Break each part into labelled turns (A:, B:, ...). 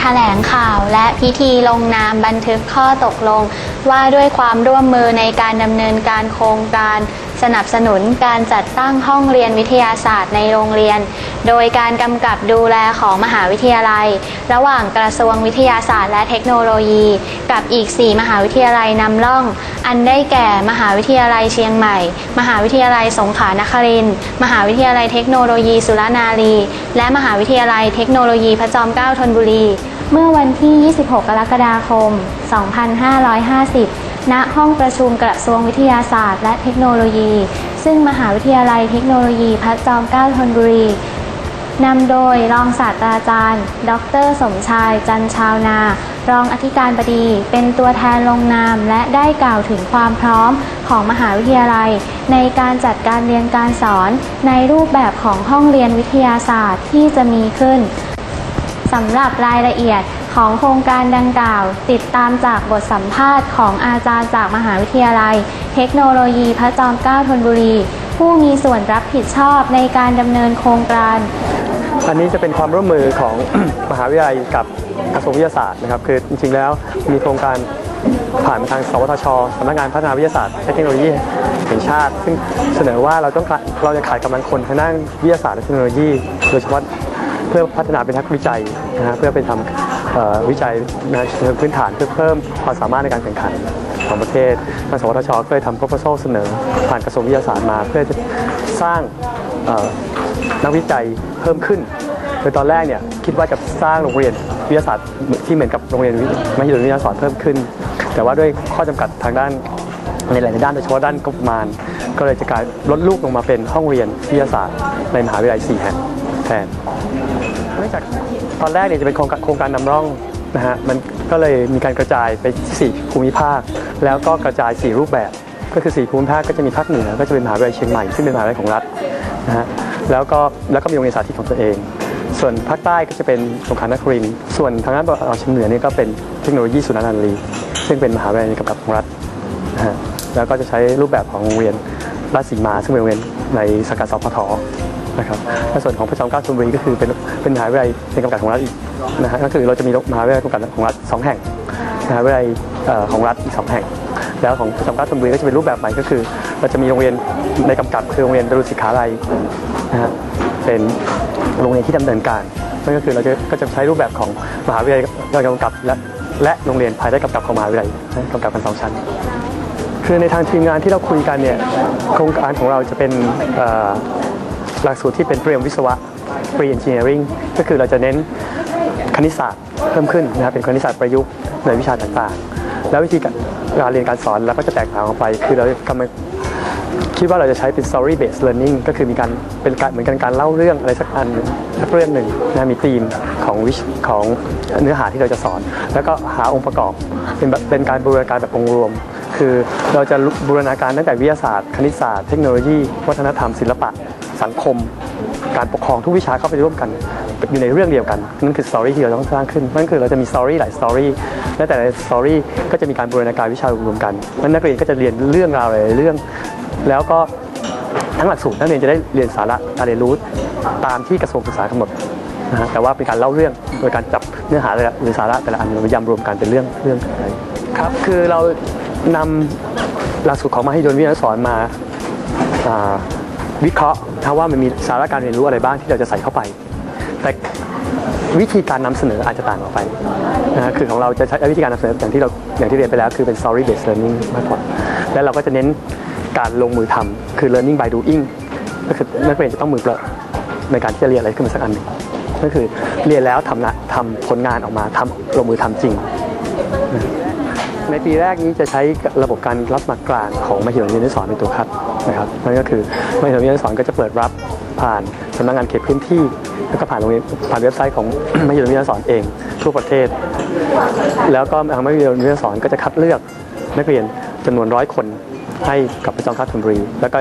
A: แถลงข่าว และพิธีลงนามบันทึกข้อตกลง ว่าด้วยความร่วมมือในการดำเนินการโครงการ สนับสนุนการจัดตั้งห้องเรียนวิทยาศาสตร์ในโรงเรียน โดยการกำกับดูแลของมหาวิทยาลัย ระหว่างกระทรวงวิทยาศาสตร์และเทคโนโลยี กับอีก 4 มหาวิทยาลัยนำร่อง อันได้แก่มหาวิทยาลัยเชียงใหม่ มหาวิทยาลัยสงขลานครินทร์มหาวิทยาลัยเทคโนโลยีสุรนารี และมหาวิทยาลัยเทคโนโลยีพระจอมเกล้าธนบุรี เมื่อวันที่ 26 กรกฎาคม 2550 ณห้องประชุมกระทรวงวิทยาศาสตร์ และเทคโนโลยี ซึ่งมหาวิทยาลัยเทคโนโลยีพระจอมเกล้าธนบุรีนำโดยรองศาสตราจารย์ ดร สมชาย จันชาวนา รองอธิการบดี เป็นตัวแทนลงนาม และได้กล่าวถึงความพร้อมของมหาวิทยาลัย ในการจัดการเรียนการสอนในรูปแบบของห้องเรียนวิทยาศาสตร์ที่จะมีขึ้นสำหรับรายละเอียด ของโครงการดังกล่าว ติดตามจากบทสัมภาษณ์ของอาจารย์จากมหาวิทยาลัย เทคโนโลยีพระจอมเกล้าธนบุรี ผู้มีส่วนรับผิดชอบในการดำเนินโครงการ
B: อันนี้จะเป็นความร่วมมือของ มหาวิทยาลัยกับกระทรวงวิทยาศาสตร์นะครับคือจริงๆแล้วมีโครงการผ่านทางสวทชสำนักงานพัฒนาวิทยาศาสตร์และเทคโนโลยีแห่งชาติ ซึ่งเสนอว่าเราต้องเราจะขาดกำลังคนทางด้านวิทยาศาสตร์และเทคโนโลยี โดยเฉพาะเพื่อพัฒนาเป็นนักวิจัยนะฮะเพื่อไปทำ วิจัยในเชิงพื้นฐานเพื่อเพิ่มความสามารถในการแข่งขันของประเทศทางสวทชเลยทำ proposal เสนอ ผ่านกระทรวงวิทยาศาสตร์มา เพื่อจะสร้างนักวิจัยเพิ่มขึ้น โดยตอนแรกเนี่ยคิดว่าจะสร้างโรงเรียนวิทยาศาสตร์ที่เหมือนกับโรงเรียนมหิดลวิทยาศาสตร์เพิ่มขึ้น แต่ว่าด้วยข้อจำกัดทางด้านในหลายด้านโดยเฉพาะด้านงบประมาณก็เลยจะกลายลดลูกลงมาเป็นห้องเรียนวิทยาศาสตร์ในมหาวิทยาลัย 4 แห่งแทน นื่องจากตอนแรกเนี่ยจะเป็นโครงการโครงการนำร่องนะฮะมันก็เลยมีการกระจายไปที่4ภูมิภาค แล้วก็กระจาย 4 รูปแบบ ก็คือ 4 ภูมิภาคก็จะมีภาคเหนือก็จะเป็นมหาวิทยาลัยเชียงใหม่ซึ่งเป็นมหาวิทยาลัยของรัฐนะฮะแล้วก็แล้วก็มีโรงเรียนสาธิตของตัวเอง ส่วนภาคใต้ก็จะเป็นสงขลานครินทร์ส่วนทางด้านตะวันออกเฉียงเหนือนี่ก็เป็นเทคโนโลยีสุนทรนารี ซึ่งเป็นมหาวิทยาลัยกำกับของรัฐนะฮะแล้วก็จะใช้รูปแบบของโรงเรียนราชสีมาซึ่งเป็นโรงเรียนในสังกัดสพท นะครับในส่วนของพระจอมเกล้าธนบุรีก็คือเป็นเป็นมหาวิทยาลัยเป็นกำกับของรัฐอีกนะฮะก็คือเราจะมีมหาวิทยาลัยกำกับของรัฐสองแห่งมหาวิทยาลัยของรัฐอีกสองแห่ง แล้วของพระจอมเกล้าธนบุรีก็จะเป็นรูปแบบใหม่ก็คือ เราจะมีโรงเรียนในกำกับคือโรงเรียนดรุสิกขาลัยนะฮะเป็นโรงเรียนที่ดำเนินการนั่นก็คือเราจะก็จะใช้รูปแบบของมหาวิทยาลัยกำกับและและโรงเรียนภายใต้กำกับของมหาวิทยาลัยกำกับกันสองชั้น คือในทางทีมงานที่เราคุยกันเนี่ยโครงการของเราจะเป็น หลักสูตรที่เป็นเตรียมวิศวะ pre engineering ก็คือเราจะเน้นคณิตศาสตร์เพิ่มขึ้นนะครับเป็นคณิตศาสตร์ประยุกต์ในวิชาต่างๆ แล้ววิธีการเรียนการสอนเราก็จะแตกต่างออกไป คือเรากำลังคิดว่าเราจะใช้เป็น story based learning ก็คือมีการเป็นการเหมือนกันการเล่าเรื่องอะไรสักอันสักเรื่องหนึ่งนะมีธีมของวิชของเนื้อหาที่เราจะสอน แล้วก็หาองค์ประกอบเป็นแบบเป็นการบูรณาการแบบองค์รวม คือเราจะบูรณาการตั้งแต่วิทยาศาสตร์ คณิตศาสตร์ เทคโนโลยี วัฒนธรรม ศิลปะ สังคม การปกครองทุกวิชาเข้าไปร่วมกัน อยู่ในเรื่องเดียวกัน นั่นคือสตอรี่ที่เราต้องสร้างขึ้น นั่นคือเราจะมีสตอรี่หลายสตอรี่ และแต่ละสตอรี่ก็จะมีการบูรณาการวิชารวมกันนั้นนักเรียนก็จะเรียนเรื่องราวหลายเรื่อง แล้วก็ทั้งหลักสูตรนักเรียนจะได้เรียนสาระการเรียนรู้ตามที่กระทรวงศึกษากำหนดนะฮะแต่ว่าเป็นการเล่าเรื่องโดยการจับเนื้อหาหรือสาระแต่ละอันมายำรวมกันเป็นเรื่องเรื่องอะไรครับคือเรา นำหลักสูตรของมหิดลวิทยาสอนมาาวิเคราะห์นะว่ามันมีสาระการเรียนรู้อะไรบ้างที่เราจะใส่เข้าไป แต่วิธีการนำเสนออาจจะต่างออกไปนะคือของเราจะใช้วิธีการนำเสนออย่างที่เราอย่างที่เรียนไปแล้วคือเป็น story based learning มากกว่าและเราก็จะเน้นการลงมือทำคือ learning by doing ก็คือนักเรียนจะต้องมือเปล่าในการที่จะเรียนอะไรขึ้นมาสักอันหนึ่งก็คือเรียนแล้วทำนะทำผลงานออกมาทำลงมือทำจริง ในปีแรกนี้จะใช้ระบบการรับสมัครกลางของมหิดลวิทยาสอนเป็นตัวคัดนะครับนั่นก็คือมหิดลวิทยาสอนก็จะเปิดรับผ่านสำนักงานเขตพื้นที่ แล้วก็ผ่านโรงเรียนผ่านเว็บไซต์ของมหิดลวิทยาสอนเองทั่วประเทศ แล้วก็ทางมหิดลวิทยาสอนก็จะคัดเลือกนักเรียนจำนวนร้อยคนให้กับประจอมเกล้าธนบุรี แล้วก็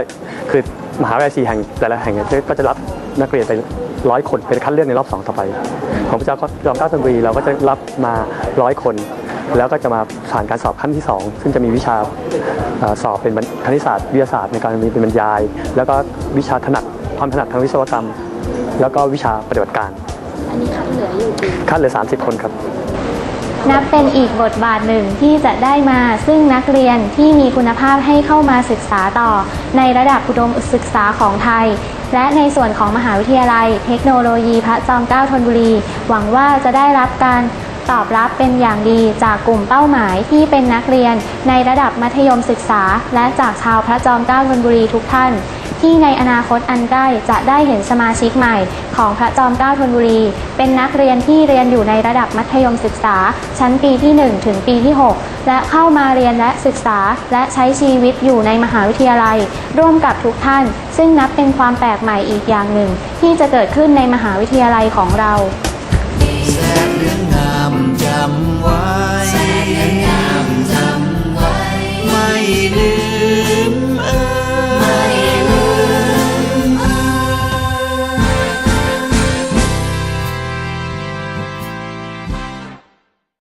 B: คือมหาวิทยาลัยสี่แห่งแต่ละแห่งก็จะรับนักเรียนไปร้อยคนเป็นคัดเลือกในรอบสองต่อไป ของพระเจ้าจอมเกล้าธนบุรีเราก็จะรับมาร้อยคน แล้วก็จะมาผ่านการสอบขั้นที่ 2 ซึ่งจะมีวิชาเอ่อสอบเป็นคณิตศาสตร์วิทยาศาสตร์ในการมีเป็นบรรยาย แล้วก็วิชาถนัดความถนัดทางวิศวกรรม แล้วก็วิชาปฏิบัติการ
A: อันนี้คัดเหลืออยู่กี่
B: คัดเหลือ 30 คนครับ
A: นับเป็นอีกบทบาทหนึ่งที่จะได้มาซึ่งนักเรียนที่มีคุณภาพให้เข้ามาศึกษาต่อ ในระดับอุดมศึกษาของไทย และในส่วนของมหาวิทยาลัย เทคโนโลยีพระจอมเกล้าธนบุรี หวังว่าจะได้รับการ ตอบรับเป็นอย่างดีจากกลุ่มเป้าหมายที่เป็นนักเรียน ในระดับมัธยมศึกษา และจากชาวพระจอมเกล้าธนบุรีทุกท่าน ที่ในอนาคตอันใกล้จะได้เห็นสมาชิกใหม่ ของพระจอมเกล้าธนบุรี เป็นนักเรียนที่เรียนอยู่ในระดับมัธยมศึกษา ชั้นปีที่ 1 ถึงปีที่ 6 และเข้ามาเรียนและศึกษาและใช้ชีวิตอยู่ในมหาวิทยาลัย ร่วมกับทุกท่าน ซึ่งนับเป็นความแปลกใหม่อีกอย่างหนึ่ง ที่จะเกิดขึ้นในมหาวิทยาลัยของเรา
C: แสนเรื่องงามำไว้ไม่ลืม